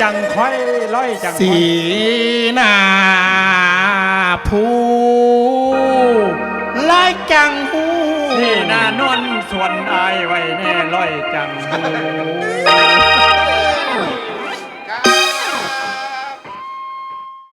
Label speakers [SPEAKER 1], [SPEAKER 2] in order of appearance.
[SPEAKER 1] จังค่อยร้อยจัง
[SPEAKER 2] สีนาผู้ไล่จังหู
[SPEAKER 1] สีนานนส่วนอายไว้แน่ร้อยจังหู